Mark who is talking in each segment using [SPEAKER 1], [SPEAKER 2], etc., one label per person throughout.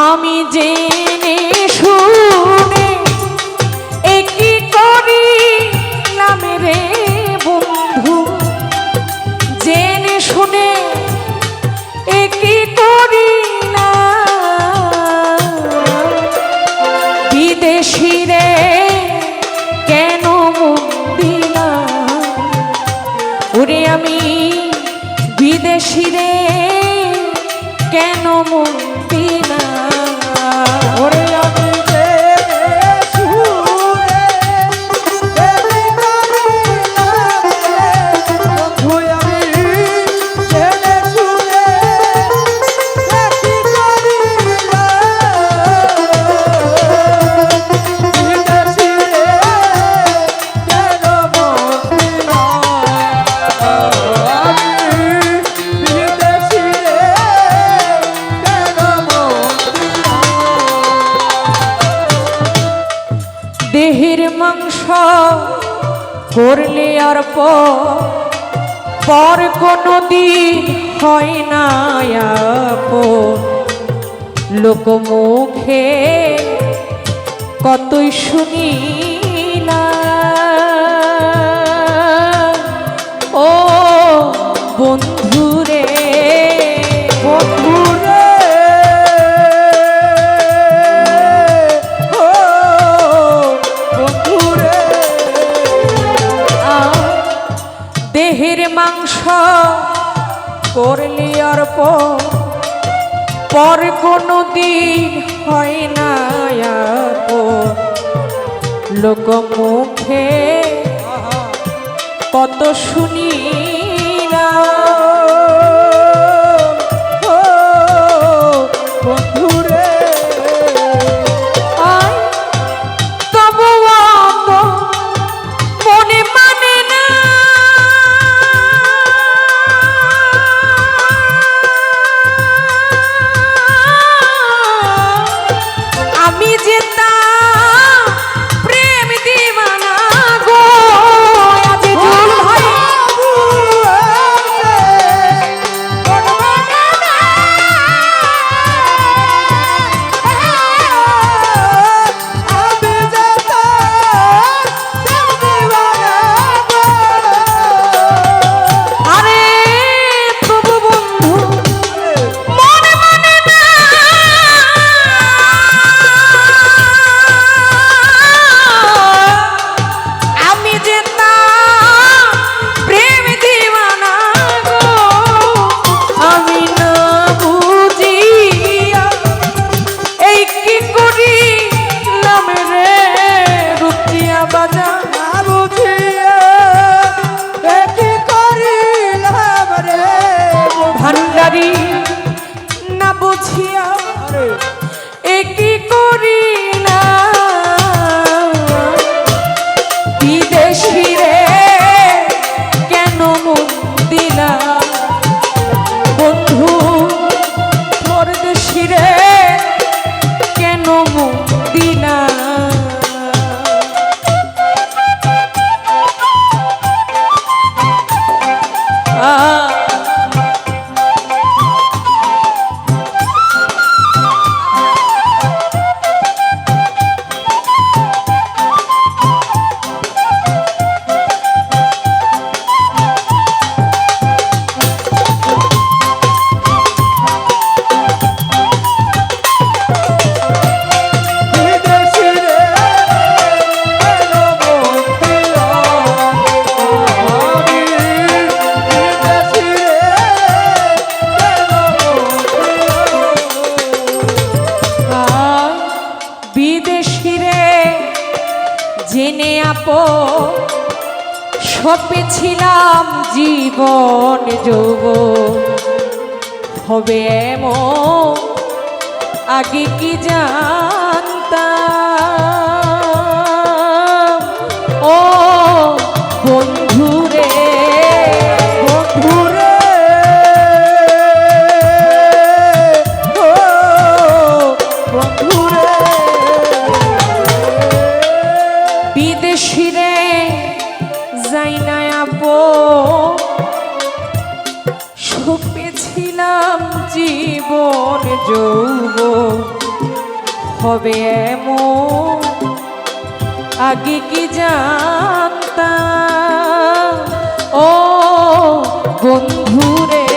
[SPEAKER 1] আমি জেনে শুনে একই করি নামে রে বন্ধু? জেনে শুনে একই করি না বিদেশিরে কেন না ওরে আমি বিদেশিরে কেন মন করলে আর পর কোনো দিন হয় না লোকমুখে কতই শুনি করলি আর পর কোনো দিন হয় না লোক মুখে কত শুনি না। Shire. সপেছিলাম জীবন যৌব হবে এম আগে কি জানতা ও বন্ধু হবে এমন আগে কি জানতা ও বন্ধুরে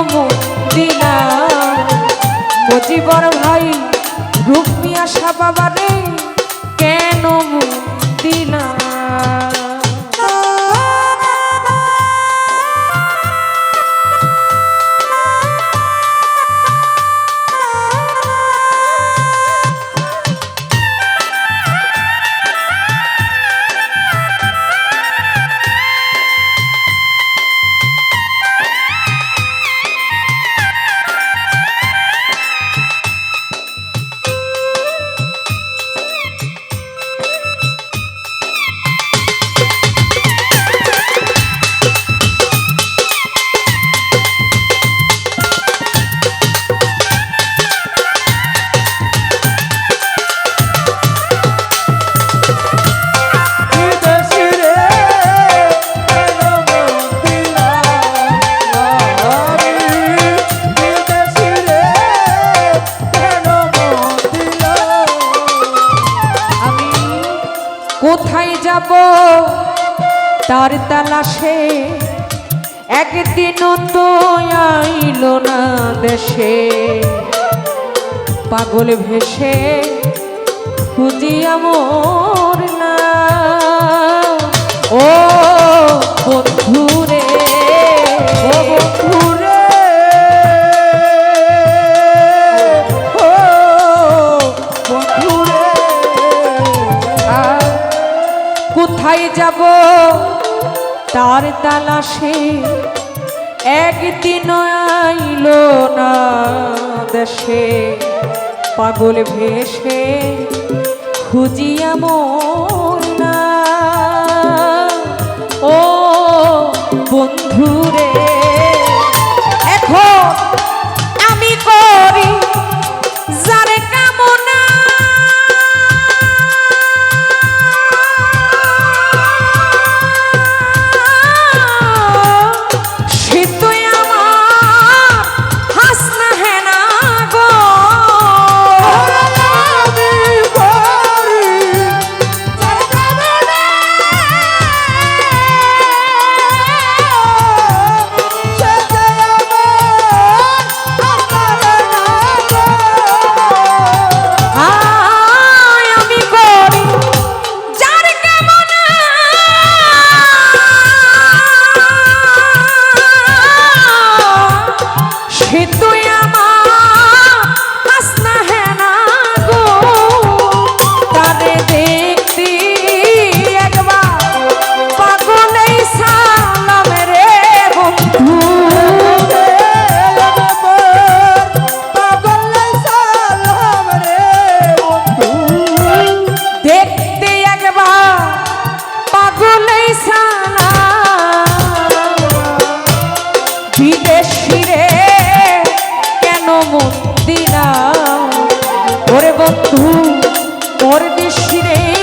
[SPEAKER 1] কেন মুখ দিলা মজিবর ভাই কেন তার তালাশে একদিনও তো আইল না দেশে। পাগল ভেসে খুঁজি আমর না। ও বন্ধুরে ও আর কোথায় যাব? তার তালাশে একদিন আইল না দেশে। পাগল ভেসে খুঁজিয়া না। ও বন্ধুরে ওর